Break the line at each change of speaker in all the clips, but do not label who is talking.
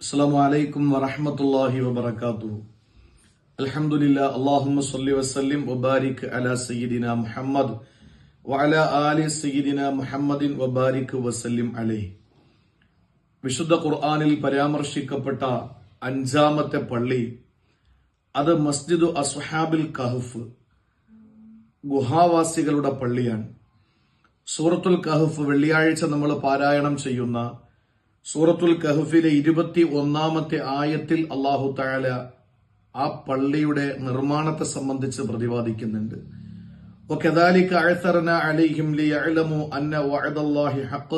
അസ്സാം വലൈക്കും വറഹമത്തല്ലാഹി വബർക്കാത്തു അലഹമുല്ല അള്ളാഹുമ സല്ലി വസ്ലിം വബാരിക് അല സയ്യിദിന മുഹമ്മദ് വഅല ആലി സയ്യിദിന മുഹമ്മദിൻ വബാരിക് വസല്ലിം അലൈ വിശുദ്ധ ഖുർആാനിൽ പരാമർശിക്കപ്പെട്ട അഞ്ചാമത്തെ പള്ളി അത് മസ്ജിദു അസ്ഹാബിൽ കഹഫ് ഗുഹാവാസികളുടെ പള്ളിയാണ്. സൂറത്തുൽ കഹഫ് വെള്ളിയാഴ്ച നമ്മൾ പാരായണം ചെയ്യുന്ന സൂറത്തുൽ കഹഫിലെ ഇരുപത്തി ഒന്നാമത്തെ ആയത്തിൽ അള്ളാഹു താല ആ പള്ളിയുടെ നിർമ്മാണത്തെ സംബന്ധിച്ച് പ്രതിപാദിക്കുന്നുണ്ട് وكذلك أعثرنا عليهم ليعلموا أن وعد الله حق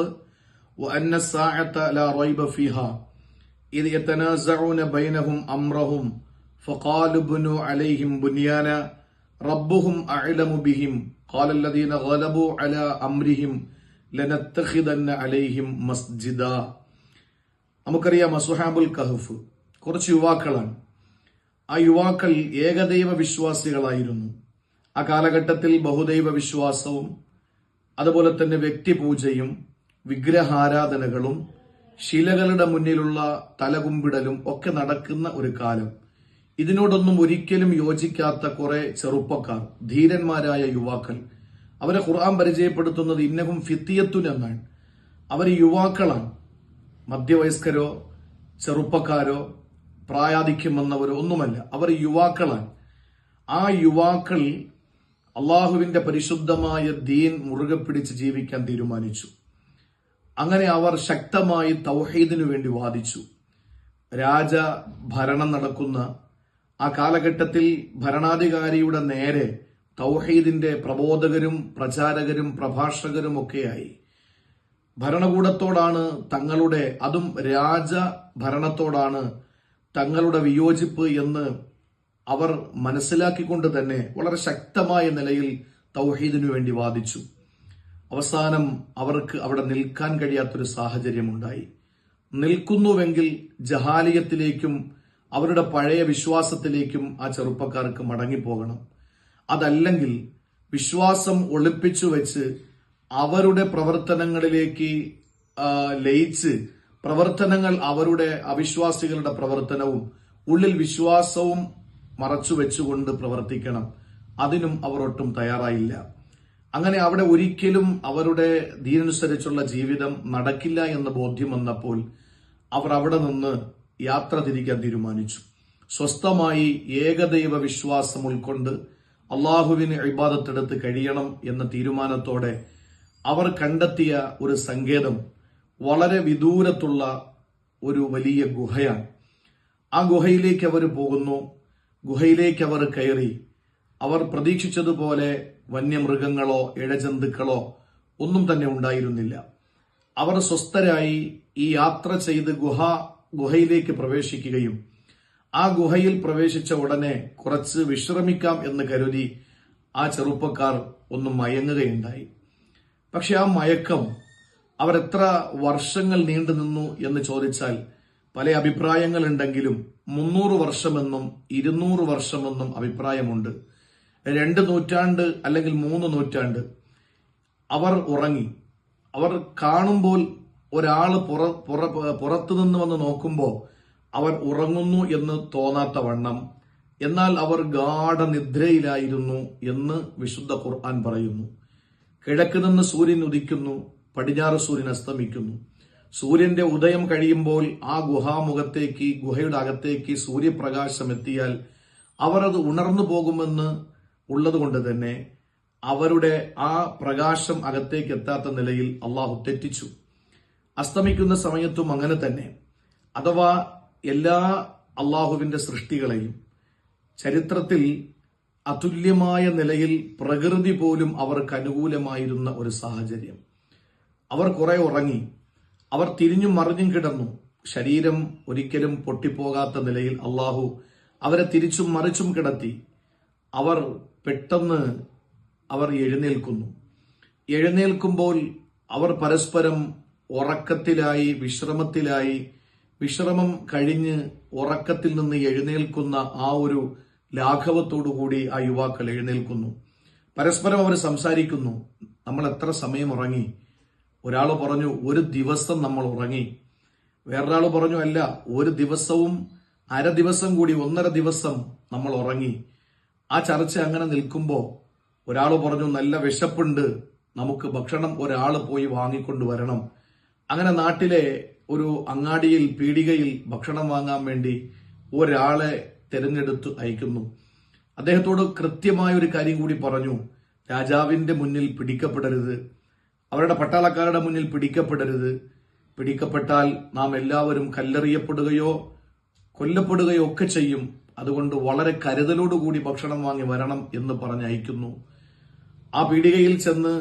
وأن الساعة لا ريب فيها إذ يتنازعون بينهم أمرهم فقالوا بنوا عليهم بنيانا ربهم أعلم بهم قال الذين غلبوا على أمرهم لنتخذن عليهم مسجدا നമുക്കറിയാം അസുഹാബുൽ കഹഫ് കുറച്ച് യുവാക്കളാണ്. ആ യുവാക്കൾ ഏകദൈവ വിശ്വാസികളായിരുന്നു. ആ കാലഘട്ടത്തിൽ ബഹുദൈവ വിശ്വാസവും അതുപോലെ തന്നെ വ്യക്തിപൂജയും വിഗ്രഹാരാധനകളും ശിലകളുടെ മുന്നിലുള്ള തലകുമ്പിടലും ഒക്കെ നടക്കുന്ന ഒരു കാലം. ഇതിനോടൊന്നും ഒരിക്കലും യോജിക്കാത്ത കുറെ ചെറുപ്പക്കാർ ധീരന്മാരായ യുവാക്കൾ. അവരെ ഖുർആൻ പരിചയപ്പെടുത്തുന്നത് ഇന്നകും ഫിത്തിയത്തുൻ എന്നാണ്. അവർ യുവാക്കളാണ്. മധ്യവയസ്കരോ ചെറുപ്പക്കാരോ പ്രായാധിക്യം വന്നവരോ ഒന്നുമല്ല. അവർ യുവാക്കളാണ്. ആ യുവാക്കൾ അള്ളാഹുവിന്റെ പരിശുദ്ധമായ ദീൻ മുറുകെ പിടിച്ച് ജീവിക്കാൻ തീരുമാനിച്ചു. അങ്ങനെ അവർ ശക്തമായി തൗഹീദിനു വേണ്ടി വാദിച്ചു. രാജ ഭരണം നടക്കുന്ന ആ കാലഘട്ടത്തിൽ ഭരണാധികാരിയുടെ നേരെ തൗഹീദിന്റെ പ്രബോധകരും പ്രചാരകരും പ്രഭാഷകരും ഒക്കെയായി. ഭരണകൂടത്തോടാണ് തങ്ങളുടെ അതും രാജ ഭരണത്തോടാണ് തങ്ങളുടെ വിയോജിപ്പ് എന്ന് അവർ മനസ്സിലാക്കിക്കൊണ്ട് തന്നെ വളരെ ശക്തമായ നിലയിൽ തൗഹീദിനു വേണ്ടി വാദിച്ചു. അവസാനം അവർക്ക് അവിടെ നിൽക്കാൻ കഴിയാത്തൊരു സാഹചര്യമുണ്ടായി. നിൽക്കുന്നുവെങ്കിൽ ജഹാലിയത്തിലേക്കും അവരുടെ പഴയ വിശ്വാസത്തിലേക്കും ആ ചെറുപ്പക്കാർക്ക് മടങ്ങിപ്പോകണം. അതല്ലെങ്കിൽ വിശ്വാസം ഒളിപ്പിച്ചു വെച്ച് അവരുടെ പ്രവർത്തനങ്ങളിലേക്ക് ലയിച്ച് പ്രവർത്തനങ്ങൾ അവരുടെ അവിശ്വാസികളുടെ പ്രവർത്തനവും ഉള്ളിൽ വിശ്വാസവും മറച്ചു വെച്ചുകൊണ്ട് പ്രവർത്തിക്കണം. അതിനും അവർ ഒട്ടും തയ്യാറായില്ല. അങ്ങനെ അവിടെ ഒരിക്കലും അവരുടെ ദീനനുസരിച്ചുള്ള ജീവിതം നടക്കില്ല എന്ന ബോധ്യം വന്നപ്പോൾ അവർ അവിടെ നിന്ന് യാത്ര തിരിക്കാൻ തീരുമാനിച്ചു. സ്വസ്ഥമായി ഏകദൈവ വിശ്വാസം ഉൾക്കൊണ്ട് അള്ളാഹുവിന് ഇബാദത്തെടുത്ത് കഴിയണം എന്ന തീരുമാനത്തോടെ അവർ കണ്ടെത്തിയ ഒരു സങ്കേതം വളരെ വിദൂരത്തുള്ള ഒരു വലിയ ഗുഹയാണ്. ആ ഗുഹയിലേക്ക് അവർ പോകുന്നു. ഗുഹയിലേക്ക് അവർ കയറി. അവർ പ്രതീക്ഷിച്ചതുപോലെ വന്യമൃഗങ്ങളോ ഇഴജന്തുക്കളോ ഒന്നും തന്നെ ഉണ്ടായിരുന്നില്ല. അവർ സ്വസ്ഥരായി ഈ യാത്ര ചെയ്ത് ഗുഹ ഗുഹയിലേക്ക് പ്രവേശിക്കുകയും ആ ഗുഹയിൽ പ്രവേശിച്ച ഉടനെ കുറച്ച് വിശ്രമിക്കാം എന്ന് കരുതി ആ ചെറുപ്പക്കാർ ഒന്ന് മയങ്ങുകയുണ്ടായി. പക്ഷെ ആ മയക്കം അവർ എത്ര വർഷങ്ങൾ നീണ്ടു നിന്നു എന്ന് ചോദിച്ചാൽ പല അഭിപ്രായങ്ങളുണ്ടെങ്കിലും മുന്നൂറ് വർഷമെന്നും ഇരുന്നൂറ് വർഷമെന്നും അഭിപ്രായമുണ്ട്. രണ്ട് നൂറ്റാണ്ട് അല്ലെങ്കിൽ മൂന്ന് നൂറ്റാണ്ട് അവർ ഉറങ്ങി. അവർ കാണുമ്പോൾ ഒരാൾ പുറ പുറ പുറത്തു നിന്ന് വന്ന് നോക്കുമ്പോൾ അവർ ഉറങ്ങുന്നു എന്ന് തോന്നാത്ത വണ്ണം. എന്നാൽ അവർ ഗാഠനിദ്രയിലായിരുന്നു എന്ന് വിശുദ്ധ ഖുർആൻ പറയുന്നു. കിഴക്ക് നിന്ന് സൂര്യൻ ഉദിക്കുന്നു പടിഞ്ഞാറ് സൂര്യൻ അസ്തമിക്കുന്നു. സൂര്യന്റെ ഉദയം കഴിയുമ്പോൾ ആ ഗുഹാമുഖത്തേക്ക് ഗുഹയുടെ അകത്തേക്ക് സൂര്യപ്രകാശം എത്തിയാൽ അവർ അത് ഉണർന്നു പോകുമെന്ന് ഉള്ളതുകൊണ്ട് തന്നെ അവരുടെ ആ പ്രകാശം അകത്തേക്ക് എത്താത്ത നിലയിൽ അള്ളാഹു തെറ്റിച്ചു. അസ്തമിക്കുന്ന സമയത്തും അങ്ങനെ തന്നെ. അഥവാ എല്ലാ അള്ളാഹുവിന്റെ സൃഷ്ടികളെയും ചരിത്രത്തിൽ അതുല്യമായ നിലയിൽ പ്രകൃതി പോലും അവർക്ക് അനുകൂലമായിരുന്ന ഒരു സാഹചര്യം. അവർ കുറെ ഉറങ്ങി. അവർ തിരിഞ്ഞും മറിഞ്ഞും കിടന്നു. ശരീരം ഒരിക്കലും പൊട്ടിപ്പോകാത്ത നിലയിൽ അള്ളാഹു അവരെ തിരിച്ചും മറിച്ചും കിടത്തി. അവർ പെട്ടെന്ന് അവർ എഴുന്നേൽക്കുന്നു. എഴുന്നേൽക്കുമ്പോൾ അവർ പരസ്പരം ഉറക്കത്തിലായി വിശ്രമത്തിലായി. വിശ്രമം കഴിഞ്ഞ് ഉറക്കത്തിൽ നിന്ന് എഴുന്നേൽക്കുന്ന ആ ഒരു ലാഘവത്തോടുകൂടി ആ യുവാക്കൾ എഴുന്നേൽക്കുന്നു. പരസ്പരം അവർ സംസാരിക്കുന്നു. നമ്മൾ എത്ര സമയം ഉറങ്ങി? ഒരാൾ പറഞ്ഞു ഒരു ദിവസം നമ്മൾ ഉറങ്ങി. വേറൊരാൾ പറഞ്ഞു അല്ല ഒരു ദിവസവും അര ദിവസം കൂടി ഒന്നര ദിവസം നമ്മൾ ഉറങ്ങി. ആ ചർച്ച അങ്ങനെ നിൽക്കുമ്പോൾ ഒരാൾ പറഞ്ഞു നല്ല വിശപ്പുണ്ട്. നമുക്ക് ഭക്ഷണം ഒരാൾ പോയി വാങ്ങിക്കൊണ്ട് വരണം. അങ്ങനെ നാട്ടിലെ ഒരു അങ്ങാടിയിൽ പീടികയിൽ ഭക്ഷണം വാങ്ങാൻ വേണ്ടി ഒരാളെ തിരഞ്ഞെടുത്ത് അയക്കുന്നു. അദ്ദേഹത്തോട് കൃത്യമായ ഒരു കാര്യം കൂടി പറഞ്ഞു. രാജാവിന്റെ മുന്നിൽ പിടിക്കപ്പെടരുത്. അവരുടെ പട്ടാളക്കാരുടെ മുന്നിൽ പിടിക്കപ്പെടരുത്. പിടിക്കപ്പെട്ടാൽ നാം എല്ലാവരും കല്ലെറിയപ്പെടുകയോ കൊല്ലപ്പെടുകയോ ഒക്കെ ചെയ്യും. അതുകൊണ്ട് വളരെ കരുതലോടുകൂടി ഭക്ഷണം വാങ്ങി വരണം എന്ന് പറഞ്ഞ് അയക്കുന്നു. ആ പീടികയിൽ ചെന്ന്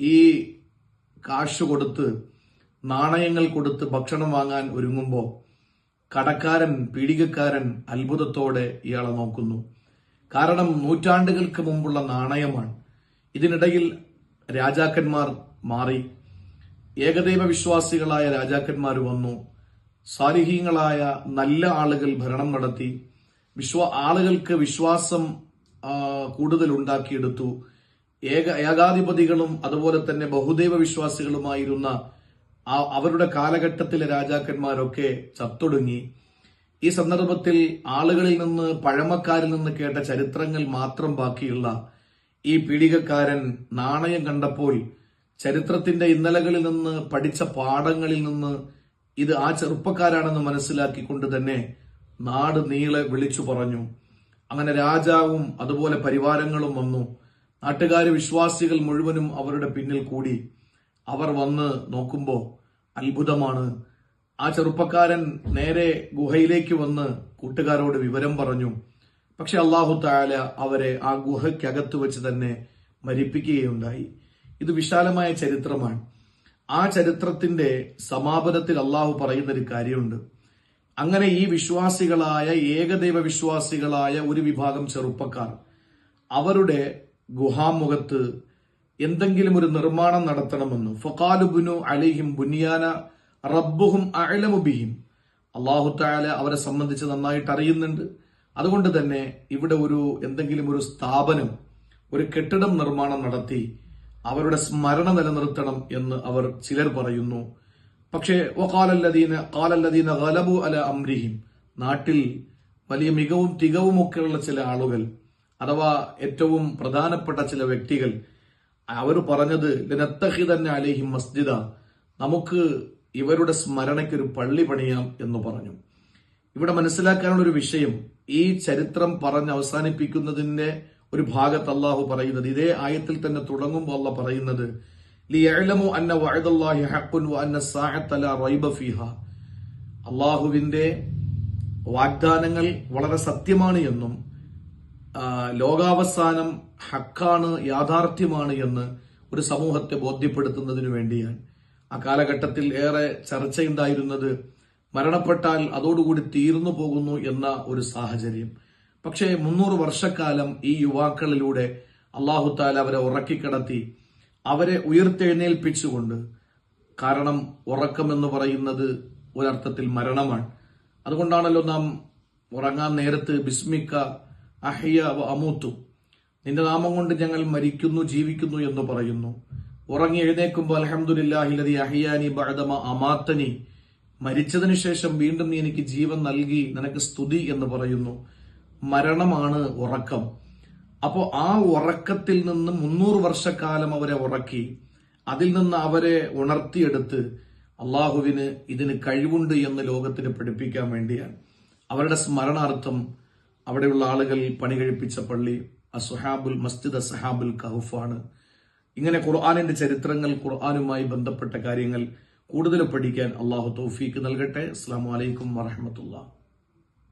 ഈ കാശ് കൊടുത്ത് നാണയങ്ങൾ കൊടുത്ത് ഭക്ഷണം വാങ്ങാൻ ഒരുങ്ങുമ്പോൾ കടക്കാരൻ പീഡികക്കാരൻ അത്ഭുതത്തോടെ ഇയാളെ നോക്കുന്നു. കാരണം നൂറ്റാണ്ടുകൾക്ക് മുമ്പുള്ള നാണയമാണ്. ഇതിനിടയിൽ രാജാക്കന്മാർ മാറി. ഏകദൈവ വിശ്വാസികളായ രാജാക്കന്മാർ വന്നു. സാലിഹീങ്ങളായ നല്ല ആളുകൾ ഭരണം നടത്തി. വിശ്വ ആളുകൾക്ക് വിശ്വാസം കൂടുതൽ ഉണ്ടാക്കിയെടുത്തു. ഏക ഏകാധിപതികളും അതുപോലെ തന്നെ ബഹുദൈവ വിശ്വാസികളുമായിരുന്ന ആ- അവരുടെ കാലഘട്ടത്തിലെ രാജാക്കന്മാരൊക്കെ ചത്തൊടുങ്ങി. ഈ സന്ദർഭത്തിൽ ആളുകളിൽ നിന്ന് പഴമക്കാരിൽ നിന്ന് കേട്ട ചരിത്രങ്ങൾ മാത്രം ബാക്കിയുള്ള ഈ പീഡികക്കാരൻ നാണയം കണ്ടപ്പോൾ ചരിത്രത്തിന്റെ ഇന്നലകളിൽ നിന്ന് പഠിച്ച പാഠങ്ങളിൽ നിന്ന് ഇത് ആ ചെറുപ്പക്കാരാണെന്ന് മനസ്സിലാക്കിക്കൊണ്ട് തന്നെ നാട് നീളെ വിളിച്ചു പറഞ്ഞു. അങ്ങനെ രാജാവും അതുപോലെ പരിവാരങ്ങളും വന്നു. നാട്ടുകാർ വിശ്വാസികൾ മുഴുവനും അവരുടെ പിന്നിൽ കൂടി. അവർ വന്ന് നോക്കുമ്പോൾ അത്ഭുതമാണ്. ആ ചെറുപ്പക്കാരൻ നേരെ ഗുഹയിലേക്ക് വന്ന് കൂട്ടുകാരോട് വിവരം പറഞ്ഞു. പക്ഷെ അള്ളാഹു താല അവരെ ആ ഗുഹയ്ക്കകത്ത് വെച്ച് തന്നെ മരിപ്പിക്കുകയുണ്ടായി. ഇത് വിശാലമായ ചരിത്രമാണ്. ആ ചരിത്രത്തിന്റെ സമാപനത്തിൽ അള്ളാഹു പറയുന്ന ഒരു കാര്യമുണ്ട്. അങ്ങനെ ഈ വിശ്വാസികളായ ഏകദൈവ വിശ്വാസികളായ ഒരു വിഭാഗം ചെറുപ്പക്കാർ അവരുടെ ഗുഹാമുഖത്ത് എന്തെങ്കിലും ഒരു നിർമ്മാണം നടത്തണമെന്ന് ഫക്കാലുബുനു അലിഹിം ബുനിയാന റബ്ബുഹും അഴലമുബിയും അള്ളാഹു താല അവരെ സംബന്ധിച്ച് നന്നായിട്ട് അറിയുന്നുണ്ട്. അതുകൊണ്ട് തന്നെ ഇവിടെ ഒരു എന്തെങ്കിലും ഒരു സ്ഥാപനം ഒരു കെട്ടിടം നിർമ്മാണം നടത്തി അവരുടെ സ്മരണ നിലനിർത്തണം എന്ന് അവർ ചിലർ പറയുന്നു. പക്ഷേ വഖാലല്ലദീന കാലല്ലദീന ഗലബു അല അംരിഹിം നാട്ടിൽ വലിയ മികവും തികവുമൊക്കെയുള്ള ചില ആളുകൾ അഥവാ ഏറ്റവും പ്രധാനപ്പെട്ട ചില വ്യക്തികൾ അവർ പറഞ്ഞത് തന്നെ അലേഹിം മസ്ജിദ നമുക്ക് ഇവരുടെ സ്മരണയ്ക്ക് ഒരു പള്ളി പണിയാം എന്ന് പറഞ്ഞു. ഇവിടെ മനസ്സിലാക്കാനുള്ള ഒരു വിഷയം ഈ ചരിത്രം പറഞ്ഞ് അവസാനിപ്പിക്കുന്നതിന്റെ ഒരു ഭാഗത്ത് അള്ളാഹു പറയുന്നത് ഇതേ ആയത്തിൽ തന്നെ തുടങ്ങുമ്പോൾ അല്ല പറയുന്നത് അള്ളാഹുവിന്റെ വാഗ്ദാനങ്ങൾ വളരെ സത്യമാണ് എന്നും ലോകാവസാനം ഹക്കാണ് യാഥാർത്ഥ്യമാണ് എന്ന് ഒരു സമൂഹത്തെ ബോധ്യപ്പെടുത്തുന്നതിനു വേണ്ടിയാണ്. ആ കാലഘട്ടത്തിൽ ഏറെ ചർച്ചയുണ്ടായിരുന്നത് മരണപ്പെട്ടാൽ അതോടുകൂടി തീർന്നു പോകുന്നു എന്ന ഒരു സാഹചര്യം. പക്ഷേ മുന്നൂറ് വർഷക്കാലം ഈ യുവാക്കളിലൂടെ അള്ളാഹു താല അവരെ ഉറക്കിക്കിടത്തി അവരെ ഉയർത്തെഴുന്നേൽപ്പിച്ചുകൊണ്ട് കാരണം ഉറക്കം എന്ന് പറയുന്നത് ഒരർത്ഥത്തിൽ മരണമാണ്. അതുകൊണ്ടാണല്ലോ നാം ഉറങ്ങാൻ നേരത്ത് ബിസ്മിക്ക അഹിയ വ അമൂത്തു. നിന്റെ നാമം കൊണ്ട് ഞങ്ങൾ മരിക്കുന്നു ജീവിക്കുന്നു എന്ന് പറയുന്നു. ഉറങ്ങി എഴുന്നേക്കുമ്പോൾ അലഹമുല്ലാഹിലതി അഹിയാനി ബഴതമ അമാത്തനി. മരിച്ചതിനു ശേഷം വീണ്ടും നീ എനിക്ക് ജീവൻ നൽകി നിനക്ക് സ്തുതി എന്ന് പറയുന്നു. മരണമാണ് ഉറക്കം. അപ്പോൾ ആ ഉറക്കത്തിൽ നിന്ന് മുന്നൂറ് വർഷക്കാലം അവരെ ഉറക്കി. അതിൽ നിന്ന് അവരെ ഉണർത്തിയെടുത്ത് അള്ളാഹുവിന് ഇതിന് കഴിവുണ്ട് എന്ന് ലോകത്തിന് പഠിപ്പിക്കാൻ വേണ്ടിയാണ്. അവരുടെ സ്മരണാർത്ഥം അവിടെയുള്ള ആളുകൾ പണി കഴിപ്പിച്ച പള്ളി അസുഹാബുൽ മസ്ജിദ് അസഹാബുൽ കഹുഫാണ്. ഇങ്ങനെ ഖുർആാനിന്റെ ചരിത്രങ്ങൾ ഖുർആാനുമായി ബന്ധപ്പെട്ട കാര്യങ്ങൾ കൂടുതൽ പഠിക്കാൻ അള്ളാഹു തൗഫീക്ക് നൽകട്ടെ. അസ്സാം വലൈക്കും വറഹമത്തുള്ള